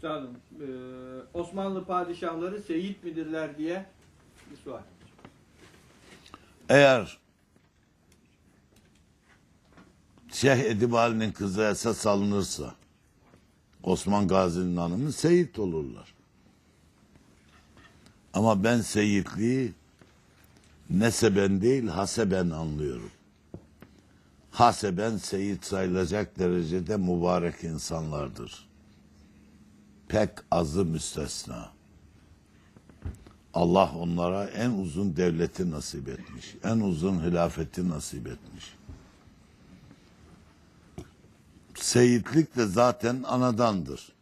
Üstadım, e, Osmanlı padişahları seyit midirler diye bir sual. Eğer Şeyh Edip Ali'nin kızı esas alınırsa Osman Gazi'nin hanımı seyit olurlar. Ama ben seyitliği neseben değil haseben anlıyorum. Haseben seyit sayılacak derecede mübarek insanlardır. Pek azı müstesna. Allah onlara en uzun devleti nasip etmiş. En uzun hilafeti nasip etmiş. Seyitlik de zaten anadandır.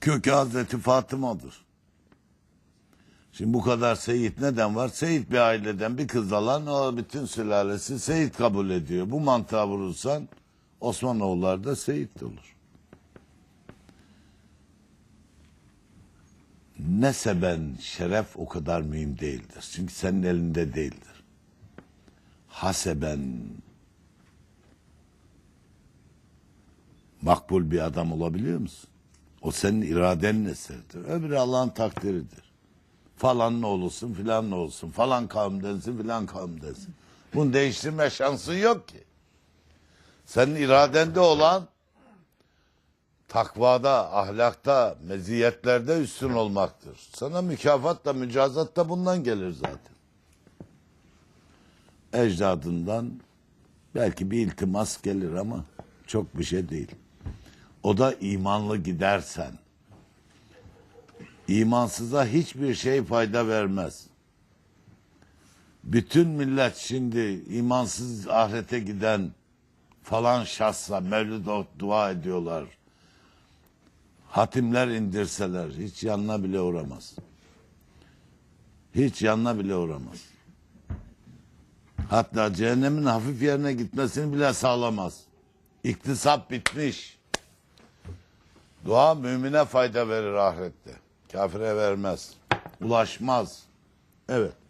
Kökü Hazreti Fatıma'dır. Şimdi bu kadar seyit neden var? Seyit bir aileden bir kız alan o bütün sülalesi seyit kabul ediyor. Bu mantığa vurursan Osmanoğulları da seyit olur. Neseben şeref o kadar mühim değildir. Çünkü senin elinde değildir. Haseben makbul bir adam olabiliyor musun? O senin iradenin eseridir. Öbürü Allah'ın takdiridir. Falan ne olursun filan ne olsun. Falan kavimdensin filan kavimdensin. Bunu değiştirme şansın yok ki. Senin iradende olan takvada, ahlakta, meziyetlerde üstün olmaktır. Sana mükafat da mücazat da bundan gelir zaten. Ecdadından belki bir iltimas gelir ama çok bir şey değil. O da imanlı gidersen. İmansıza hiçbir şey fayda vermez. Bütün millet şimdi imansız ahirete giden falan şahsa mevlid dua ediyorlar hatimler indirseler hiç yanına bile uğramaz. Hiç yanına bile uğramaz. Hatta cehennemin hafif yerine gitmesini bile sağlamaz. İktisap bitmiş. Dua mümine fayda verir ahirette. Kafire vermez. Ulaşmaz. Evet.